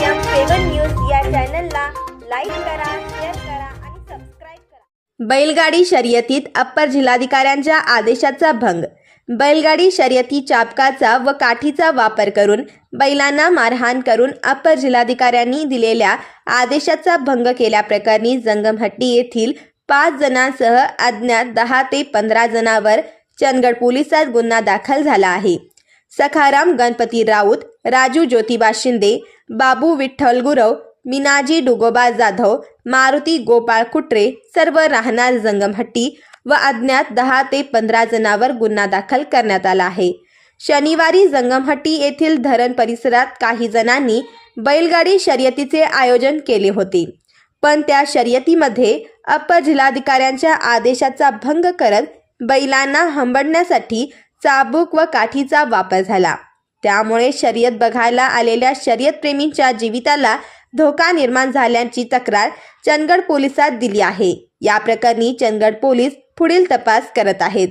चॅनलला लाईक करा शेअर करा आणि सबस्क्राईब करा. बैलगाडी शर्यतीत अप्पर जिल्हाधिकाऱ्यांच्या आदेशाचा भंग. बैलगाडी शर्यती चापकाचा व काठीचा वापर करून बैलांना मारहाण करून अप्पर जिल्हाधिकाऱ्यांनी दिलेल्या आदेशाचा भंग केल्याप्रकरणी जंगमहट्टी येथील पाच जणांसह अज्ञात दहा ते पंधरा जणांवर चंदगड पोलिसात गुन्हा दाखल झाला आहे. सखाराम गणपती राऊत राजू ज्योतिबा शिंदे बाबू विठ्ठल गुरव मीनाजी डुगोबा जाधव मारुती गोपाळ कुट्रे सर्व राहणार जंगमहट्टी व अज्ञात दहा ते पंधरा जणांवर गुन्हा दाखल करण्यात आला आहे. शनिवारी जंगमहट्टी येथील धरण परिसरात काही जणांनी बैलगाडी शर्यतीचे आयोजन केले होते. पण त्या शर्यतीमध्ये अप्पर जिल्हाधिकाऱ्यांच्या आदेशाचा भंग करत बैलांना हंबडण्यासाठी चाबूक व काठीचा वापर झाला. त्यामुळे शर्यत बघायला आलेल्या शर्यतप्रेमींच्या जीविताला धोका निर्माण झाल्याची तक्रार चंदगड पोलिसात दिली आहे. या प्रकरणी चंदगड पोलीस पुढील तपास करत आहेत.